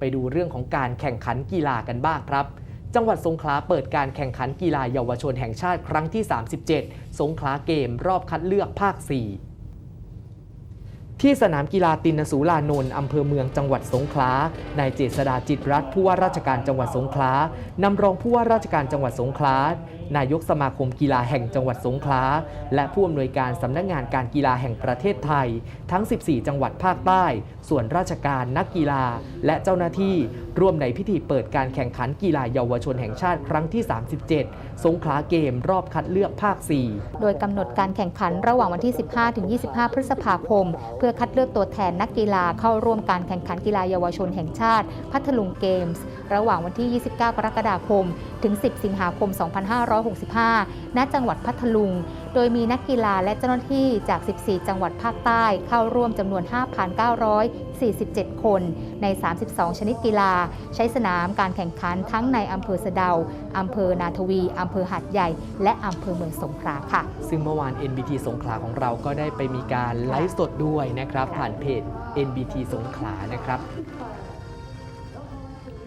ไปดูเรื่องของการแข่งขันกีฬากันบ้างครับ จังหวัดสงขลาเปิดการแข่งขันกีฬาเยาวชนแห่งชาติครั้งที่ 37 สงขลาเกมรอบคัดเลือกภาค 4 ที่สนามกีฬาตินสูลานนท์อำเภอเมืองจังหวัดสงขลานายเจษดาจิตรัตผู้ว่าราชการจังหวัดสงขลานำรองผู้ว่าราชการจังหวัดสงขลานายกสมาคมกีฬาแห่งจังหวัดสงขลาและผู้อำนวยการสำนักงานการกีฬาแห่งประเทศไทย ทั้ง 14 จังหวัดภาคใต้ ส่วนราชการนักกีฬา และเจ้าหน้าที่ ร่วมในพิธีเปิดการแข่งขันกีฬาเยาวชนแห่งชาติครั้งที่ 37 สงขลาเกมรอบคัดเลือกภาค 4 โดยกำหนดการแข่งขันระหว่างวันที่ 15ถึง25 พฤษภาคม เพื่อคัดเลือกตัวแทนนักกีฬาเข้าร่วมการแข่งขันกีฬาเยาวชนแห่งชาติ พัทลุงเกมส์ ระหว่างวันที่ 29 กรกฎาคม ถึง 10 สิงหาคม 2565 ณ จังหวัดพัทลุง โดยมีนักกีฬาและเจ้าหน้าที่จาก 14 จังหวัดภาคใต้เข้าร่วมจำนวน 5,947 คน ใน 32 ชนิดกีฬา ใช้สนามการแข่งขันทั้งในอำเภอสะเดาอำเภอนาทวีอำเภอหัดใหญ่ และอำเภอเมืองสงขลาค่ะ ซึ่งเมื่อวาน NBT สงขลาของเราก็ได้ไปมีการไลฟ์สดด้วยนะครับ ผ่านเพจ NBT สงขลานะครับ